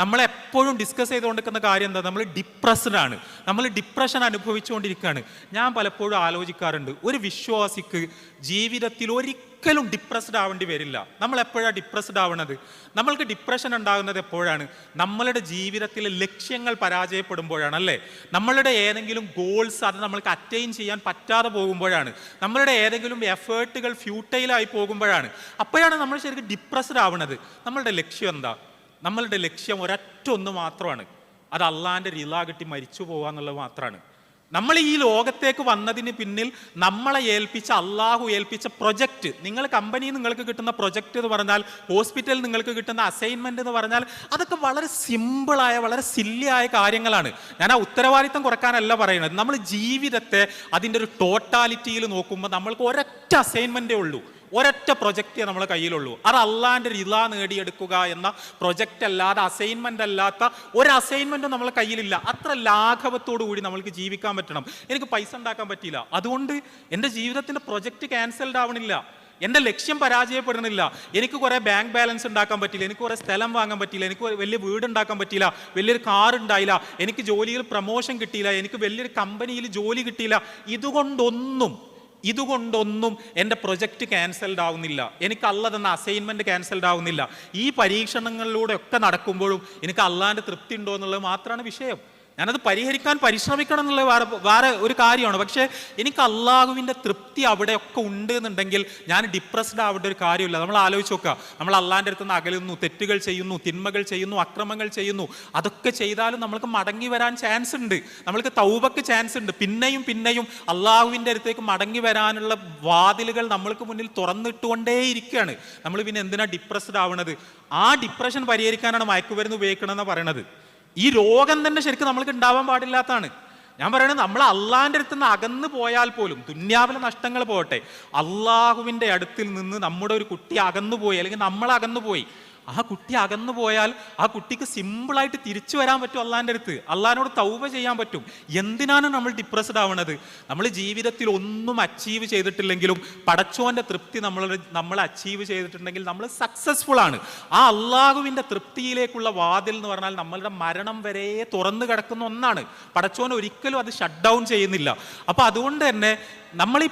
നമ്മൾ എപ്പോഴും ഡിസ്കസ് ചെയ്തുകൊണ്ടിരിക്കുന്ന കാര്യം എന്താ? നമ്മൾ ഡിപ്രസ്ഡ് ആണ്. നമ്മൾ ഡിപ്രഷൻ അനുഭവിച്ചുകൊണ്ടിരിക്കുകയാണ്. ഞാൻ പലപ്പോഴും ആലോചിക്കാറുണ്ട്. ഒരു വിശ്വാസിക്ക് ജീവിതത്തിൽ ഒരിക്കലും ഡിപ്രസ്ഡ് ആവേണ്ടി വരില്ല. നമ്മൾ എപ്പോഴാണ് ഡിപ്രസ്ഡ് ആവുന്നത് നമ്മൾക്ക് ഡിപ്രഷൻ ഉണ്ടാകുന്നത് എപ്പോഴാണ്? നമ്മളുടെ ജീവിതത്തിലെ ലക്ഷ്യങ്ങൾ പരാജയപ്പെടുമ്പോഴാണ് അല്ലേ? നമ്മളുടെ ഏതെങ്കിലും ഗോൾസ് അത് നമ്മൾക്ക് അറ്റൈൻ ചെയ്യാൻ പറ്റാതെ പോകുമ്പോഴാണ്. നമ്മളുടെ ഏതെങ്കിലും എഫേർട്ടുകൾ ഫ്യൂട്ടൈലായി പോകുമ്പോഴാണ്. അപ്പോഴാണ് നമ്മൾ ശരിക്കും ഡിപ്രസ്ഡ് ആവുന്നത് നമ്മളുടെ ലക്ഷ്യം എന്താ? നമ്മളുടെ ലക്ഷ്യം ഒരൊറ്റ ഒന്ന് മാത്രമാണ്. അത് അള്ളാന്റെ റില കിട്ടി മരിച്ചു പോകുക എന്നുള്ളത് മാത്രമാണ്. നമ്മൾ ഈ ലോകത്തേക്ക് വന്നതിന് പിന്നിൽ നമ്മളെ ഏൽപ്പിച്ച അള്ളാഹു ഏൽപ്പിച്ച പ്രൊജക്റ്റ് നിങ്ങൾ കമ്പനിയിൽ നിങ്ങൾക്ക് കിട്ടുന്ന പ്രൊജക്റ്റ് എന്ന് പറഞ്ഞാൽ ഹോസ്പിറ്റലിൽ നിങ്ങൾക്ക് കിട്ടുന്ന അസൈൻമെന്റ് എന്ന് പറഞ്ഞാൽ അതൊക്കെ വളരെ സിമ്പിളായ വളരെ സില്ലിയായ കാര്യങ്ങളാണ്. ഞാൻ ആ ഉത്തരവാദിത്തം കുറക്കാനല്ല പറയുന്നത്. നമ്മൾ ജീവിതത്തെ അതിന്റെ ഒരു ടോട്ടാലിറ്റിയിൽ നോക്കുമ്പോൾ നമ്മൾക്ക് ഒരൊറ്റ അസൈൻമെന്റേ ഉള്ളൂ. ഒരൊറ്റ പ്രൊജക്റ്റേ നമ്മളെ കയ്യിലുള്ളൂ. അത് അള്ളാന്റെ റില നേടിയെടുക്കുക എന്ന പ്രൊജക്റ്റ് അല്ലാതെ അസൈൻമെന്റ് അല്ലാത്ത ഒരു അസൈൻമെന്റും നമ്മളെ കയ്യിലില്ല. അത്ര ലാഘവത്തോടു കൂടി നമ്മൾക്ക് ജീവിക്കാൻ പറ്റണം. എനിക്ക് പൈസ ഉണ്ടാക്കാൻ പറ്റിയില്ല. അതുകൊണ്ട് എന്റെ ജീവിതത്തിന്റെ പ്രൊജക്റ്റ് ക്യാൻസൽഡ് ആവണില്ല. എന്റെ ലക്ഷ്യം പരാജയപ്പെടുന്നില്ല. എനിക്ക് കുറേ ബാങ്ക് ബാലൻസ് ഉണ്ടാക്കാൻ പറ്റില്ല എനിക്ക് കുറേ സ്ഥലം വാങ്ങാൻ പറ്റില്ല എനിക്ക് വലിയ വീട് ഉണ്ടാക്കാൻ പറ്റില്ല വലിയൊരു കാർ ഉണ്ടായില്ല. എനിക്ക് ജോലിയിൽ പ്രമോഷൻ കിട്ടിയില്ല. എനിക്ക് വലിയൊരു കമ്പനിയിൽ ജോലി കിട്ടിയില്ല. ഇതുകൊണ്ടൊന്നും ഇതുകൊണ്ടൊന്നും എന്റെ പ്രൊജക്റ്റ് ക്യാൻസൽഡ് ആവുന്നില്ല. എനിക്ക് അല്ല തന്ന അസൈൻമെന്റ് ക്യാൻസൽഡ് ആവുന്നില്ല. ഈ പരീക്ഷണങ്ങളിലൂടെ ഒക്കെ നടക്കുമ്പോഴും എനിക്ക് അള്ളാന്റെ തൃപ്തി ഉണ്ടോ എന്നുള്ളത് മാത്രമാണ് വിഷയം. ഞാനത് പരിഹരിക്കാൻ പരിശ്രമിക്കണം എന്നുള്ള വേറെ വേറെ ഒരു കാര്യമാണ്. പക്ഷേ എനിക്ക് അള്ളാഹുവിന്റെ തൃപ്തി അവിടെയൊക്കെ ഉണ്ട് എന്നുണ്ടെങ്കിൽ ഞാൻ ഡിപ്രസ്ഡ് ആവേണ്ട ഒരു കാര്യമില്ല. നമ്മൾ ആലോചിച്ച് നോക്കുക. നമ്മൾ അള്ളാന്റെ അടുത്ത് നിന്ന് അകലുന്നു തെറ്റുകൾ ചെയ്യുന്നു തിന്മകൾ ചെയ്യുന്നു അക്രമങ്ങൾ ചെയ്യുന്നു. അതൊക്കെ ചെയ്താലും നമ്മൾക്ക് മടങ്ങി വരാൻ ചാൻസ് ഉണ്ട്. നമ്മൾക്ക് തൗബക്ക് ചാൻസ് ഉണ്ട്. പിന്നെയും പിന്നെയും അള്ളാഹുവിന്റെ അടുത്തേക്ക് മടങ്ങി വരാനുള്ള വാതിലുകൾ നമ്മൾക്ക് മുന്നിൽ തുറന്നിട്ടുകൊണ്ടേയിരിക്കുകയാണ്. നമ്മൾ പിന്നെ എന്തിനാണ് ഡിപ്രസ്ഡ് ആവണത്? ആ ഡിപ്രഷൻ പരിഹരിക്കാനാണ് മയക്കുമരുന്ന് ഉപയോഗിക്കണമെന്ന് പറയണത്. ഈ രോഗം തന്നെ ശരിക്കും നമ്മൾക്ക് ഉണ്ടാവാൻ പാടില്ലാത്തതാണ്. ഞാൻ പറയുന്നത് നമ്മൾ അള്ളാഹിന്റെ അടുത്ത് നിന്ന് അകന്നു പോയാൽ പോലും ദുന്യാവിലെ നഷ്ടങ്ങൾ പോകട്ടെ അള്ളാഹുവിന്റെ അടുത്തിൽ നിന്ന് നമ്മുടെ ഒരു കുട്ടി അകന്നു പോയി അല്ലെങ്കിൽ നമ്മൾ അകന്നു പോയി ആ കുട്ടി അകന്നു പോയാൽ ആ കുട്ടിക്ക് സിമ്പിളായിട്ട് തിരിച്ചു വരാൻ പറ്റും അള്ളാന്റെ അടുത്ത്. അള്ളാഹിനോട് തൗബ ചെയ്യാൻ പറ്റും. എന്തിനാണ് നമ്മൾ ഡിപ്രസ്ഡ് ആവണത്? നമ്മൾ ജീവിതത്തിൽ ഒന്നും അച്ചീവ് ചെയ്തിട്ടില്ലെങ്കിലും പടച്ചോന്റെ തൃപ്തി നമ്മൾ നമ്മൾ അച്ചീവ് ചെയ്തിട്ടുണ്ടെങ്കിൽ നമ്മൾ സക്സസ്ഫുൾ ആണ്. ആ അള്ളാഹുവിന്റെ തൃപ്തിയിലേക്കുള്ള വാതിൽ എന്ന് പറഞ്ഞാൽ നമ്മളുടെ മരണം വരെ തുറന്നു കിടക്കുന്ന ഒന്നാണ്. പടച്ചോൻ ഒരിക്കലും അത് ഷട്ട് ഡൗൺ ചെയ്യുന്നില്ല. അപ്പോൾ അതുകൊണ്ട് തന്നെ നമ്മൾ ഈ